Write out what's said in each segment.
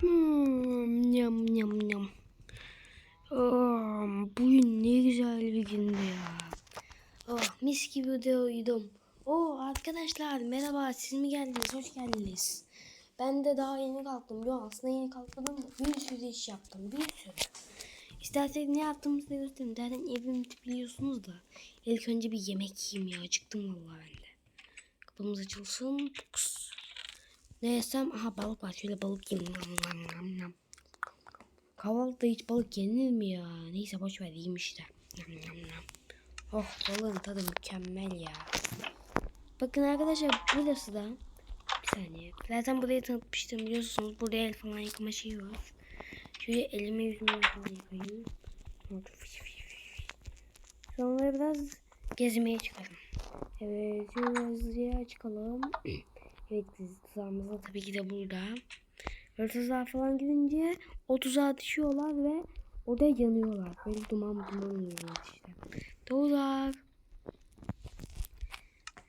Hmm, yam yam yam. Oh, bugün ne güzel bir gündü ya. Oh, mis gibi de uyudum. Oh arkadaşlar merhaba siz mi geldiniz? Hoş geldiniz. Ben de daha yeni kalktım. Yok aslında yeni kalkmadım. Bir sürü iş yaptım. Bir sürü. İsterseniz ne yaptığımızı da göstereyim. Zaten evimi biliyorsunuz da. İlk önce bir yemek yiyeyim ya. Acıktım vallahi ben de. Kapımız açılsın. Puks. Ne yesem? Aha balık var. Şöyle balık yiyeyim. Nam, nam. Kahvaltıda hiç balık yenir mi ya? Neyse boş ver yiyeyim işte. Nam, nam, nam. Oh balığın tadı mükemmel ya. Bakın arkadaşlar burası da bir saniye. Zaten burayı tanıtmıştım biliyorsunuz. Burada el falan yıkama şeyi var. Şöyle elime yüzüme falan yıkayayım. Sonra biraz gezmeye çıkalım. Evet şöyle hızlıca çıkalım. Evet tuzağımız da tabii ki de burada. Böyle tuzağa falan gidince o tuzağa düşüyorlar ve orada yanıyorlar. Böyle duman duman oluyor işte. Tuzak.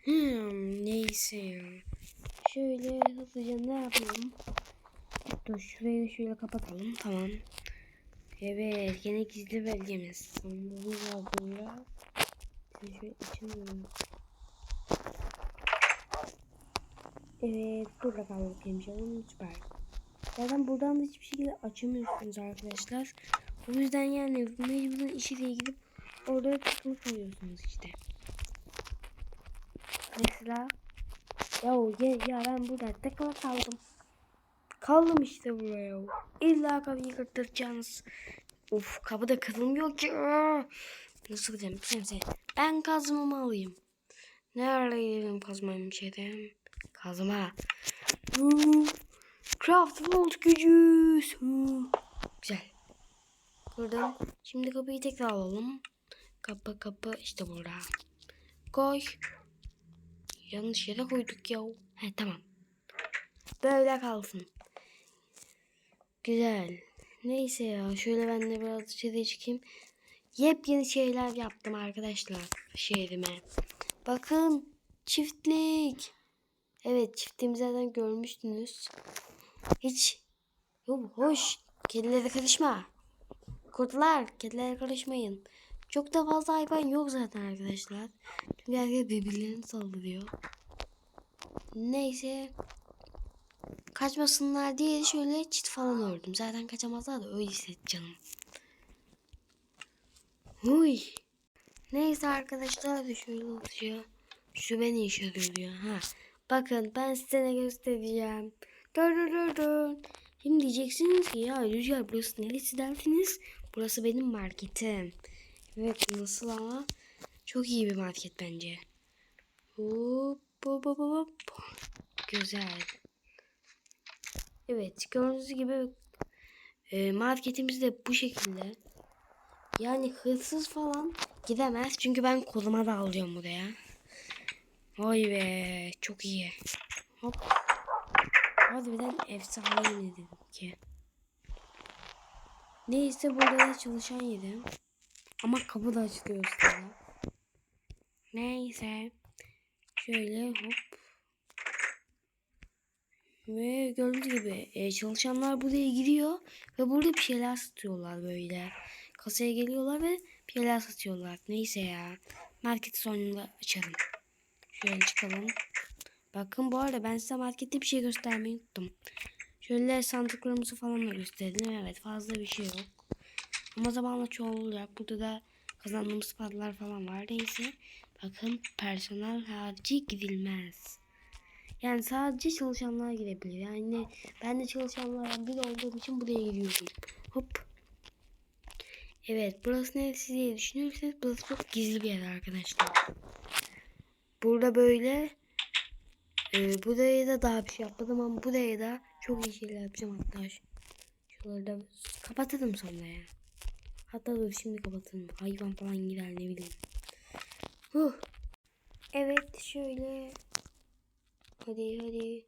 Hmm, neyse ya. Şöyle hızlıca ne yapalım? Dur şurayı şöyle kapatalım. Tamam. Evet yine gizli belgemiz. Burada. Şöyle, şöyle açamıyorum. Evet burada bakayım canım süper. Zaten buradan da hiçbir şekilde açamıyorsunuz arkadaşlar. O yüzden yani mecburen işe diye gidip orada tıkılı kalıyorsunuz işte. Mesela ya, ya, ya ben burada tıkılı kaldım. Kaldım işte buraya. İlla kapıyı kırtıracaksınız. Uf kapı da kırılmıyor ki. Nasıl diyeceğim? Neyse. Ben kazmamı alayım. Nerede kazmamı şeyden? Kazma. Craft Vault gücü. Güzel. Kırdım. Şimdi kapıyı tekrar alalım. Kapı kapı işte burada. Koy. Yanlış yere koyduk ya. He tamam. Böyle kalsın. Güzel. Neyse ya şöyle ben de biraz dışarıya çıkayım. Yepyeni şeyler yaptım arkadaşlar şehrime. Bakın çiftlik. Evet çiftliğimizi zaten görmüştünüz. Hiç yok hoş. Kedilere karışma. Kurtlar kedilere karışmayın. Çok da fazla hayvan yok zaten arkadaşlar. Çünkü herkes birbirlerini saldırıyor. Neyse kaçmasınlar diye şöyle çit falan ördüm. Zaten kaçamazlar da öyle hisset canım. Huy. Neyse arkadaşlar da şöyle olacak. Şu beni işe yarıyor ha. Bakın ben size ne göstereceğim. Dur dur dur dur. Şimdi diyeceksiniz ki ya Rüzgar burası neresi dersiniz? Burası benim marketim. Evet nasıl ama? Çok iyi bir market bence. Hop hop hop hop. Güzel. Evet gördüğünüz gibi e, marketimiz de bu şekilde. Yani hırsız falan gidemez. Çünkü ben koluma da alıyorum buraya. Vay be çok iyi. Hop. Harbiden efsane yemin dedim ki. Neyse burada da çalışan yerim. Ama kapı da açılıyor üstüne. Neyse. Şöyle hop. Ve gördüğünüz gibi e, çalışanlar buraya giriyor ve burada bir şeyler satıyorlar böyle. Kasaya geliyorlar ve bir şeyler satıyorlar. Neyse ya. Marketi sonunda açalım. Şöyle çıkalım. Bakın bu arada ben size markette bir şey göstermeyi unuttum. Şöyle sandıklarımızı falan da gösterelim. Evet fazla bir şey yok. Ama zamanla çoğalacak. Burada da kazandığımız paralar falan var. Neyse. Bakın personel harici gidilmez. Yani sadece çalışanlar girebilir. Yani ben de çalışanlardan biri olduğum için buraya gidiyorum. Hop. Evet burası neresi diye düşünürseniz burası çok gizli bir yer arkadaşlar. Burada böyle e, buraya da daha bir şey yapmadım ama buraya da çok iyi şeyler yapacağım hatta. Şuraları da kapatırım sonra ya. Hatta dur şimdi kapatırım. Hayvan falan gider ne bileyim. Huh. Evet şöyle. Hadi hadi.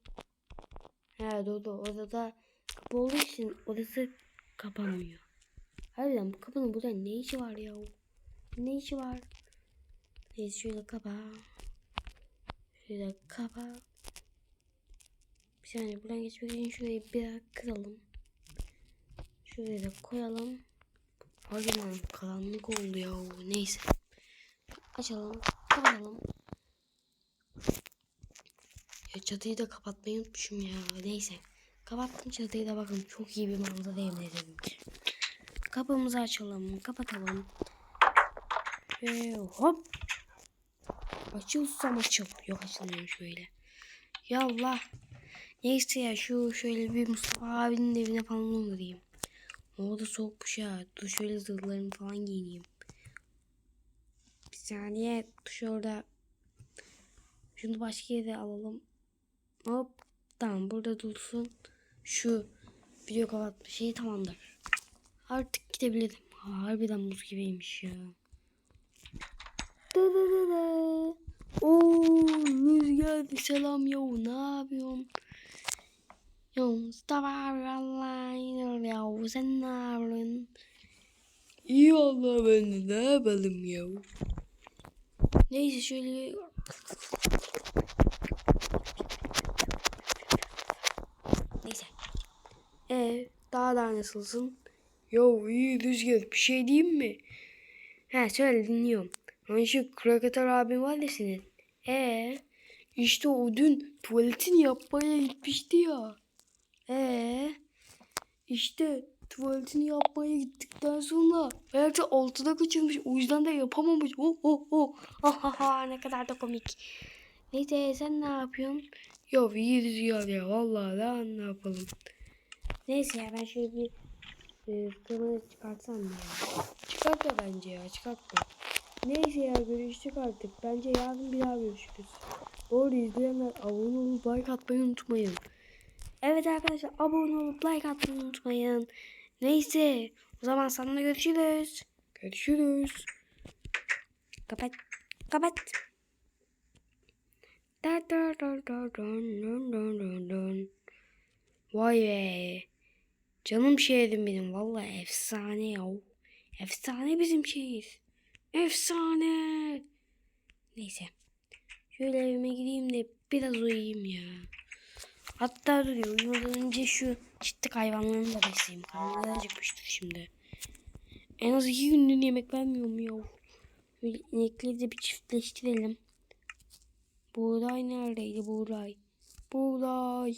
Ha doğru odada kapı olduğu için odası kapanmıyor. Harbiden bu kapının burada ne işi var ya? Ne işi var? Neyse şöyle kapa. Şöyle kapa. Bir saniye buradan geçmek için şurayı bir kıralım. Şuraya da koyalım. Pardon karanlık oldu ya. Neyse. Açalım. Kapatalım. Ya çatıyı da kapatmayı unutmuşum ya. Neyse. Kapattım çatıyı da bakın. Çok iyi bir manzara yemin ederim. Kapımızı açalım. Kapatalım. Ve hop. Açılsam açıl. Yok açılmıyor şöyle. Ya Allah. Neyse ya şu şöyle bir Mustafa abinin evine falan uğrayayım. Orada soğukmuş ya. Dur şöyle zırhlarımı falan giyineyim. Bir saniye. Dur şurada. Şunu başka yere alalım. Hop. Tamam burada dursun. Şu video kapatma şeyi tamamdır. Artık gidebilirim. Harbiden buz gibiymiş ya. Da da da da. Oo rüzgar selam yahu ne yapıyorsun? Yo Mustafa abi vallahi ya sen ne yapıyorsun? İyi Allah ben de ne yapalım ya? Neyse şöyle Neyse. Ee, daha da nasılsın? Yo iyi Rüzgar bir şey diyeyim mi? He söyle dinliyorum. Hani şu kroketör abin var ya senin. Ee, işte o dün tuvaletini yapmaya gitmişti ya. Ee, işte tuvaletini yapmaya gittikten sonra hayatı altıda kaçırmış. O yüzden de yapamamış. Oh oh oh. Ah, ah, ah, ne kadar da komik. Neyse sen ne yapıyorsun? Ya iyi rüzgar ya vallahi daha ne yapalım. Neyse ya ben şöyle bir e, kırmızı çıkartsam ya? Çıkartma bence ya çıkartma. Neyse ya görüştük artık. Bence yarın bir daha görüşürüz. Doğru izleyenler abone olup like atmayı unutmayın. Evet arkadaşlar abone olup like atmayı unutmayın. Neyse o zaman sana görüşürüz. Görüşürüz. Kapat. Kapat. Da da da da dun dun dun dun dun. Vay be. Canım şehrim benim. Vallahi efsane ya. Efsane bizim şehir. Efsane. Neyse. Şöyle evime gideyim de biraz uyuyayım ya. Hatta dur ya, uyumadan önce şu çitlik hayvanlarını da besleyeyim. Karnları acıkmıştır şimdi. En az iki gündür yemek vermiyor mu ya? Şöyle inekleri de bir çiftleştirelim. Buğday neredeydi buğday? Buğday.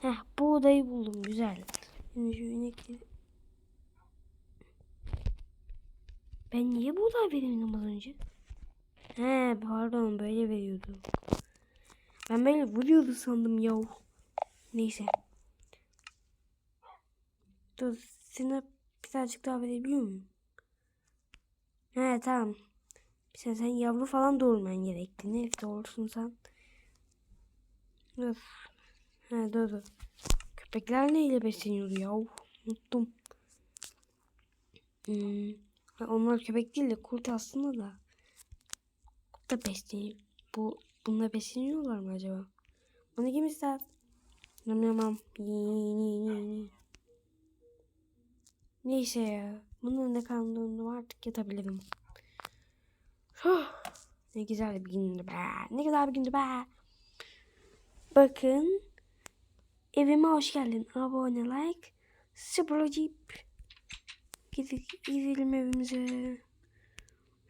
Heh buğdayı buldum güzel. Şimdi şu inekleri... Ben niye buğday veriyordum az önce? He pardon böyle veriyordum. Ben böyle vuruyordu sandım yav. Neyse. Dur sana birazcık daha verebiliyor muyum? He tamam. Sen, sen yavru falan doğurman gerekti. Ne doğursun sen? Dur. He dur dur. Köpekler neyle besleniyor ya? Unuttum. Hmm. Onlar köpek değil de kurt aslında da. Kurt da besleniyor. Bu, bununla besleniyorlar mı acaba? Bunu kim ister? Nam. Neyse ya. Bunun ne kandığını artık yatabilirim. Ne güzel bir gündü be. Ne güzel bir gündü be. Bakın. Evime hoş geldin. Abone, like. Sıfırlayıp. Gidelim evimize.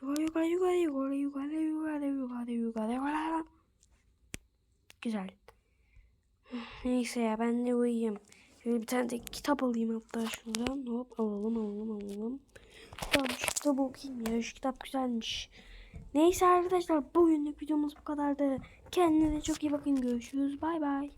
Yukarı yukarı yukarı yukarı yukarı yukarı yukarı yukarı yukarı. Güzel. Neyse ya ben de uyuyayım. Şöyle bir tane de kitap alayım hatta şuradan. Hop alalım alalım alalım. Tamam şu kitabı okuyayım ya. Şu kitap güzelmiş. Neyse arkadaşlar bugünlük videomuz bu kadardı. Kendinize çok iyi bakın. Görüşürüz. Bay bay.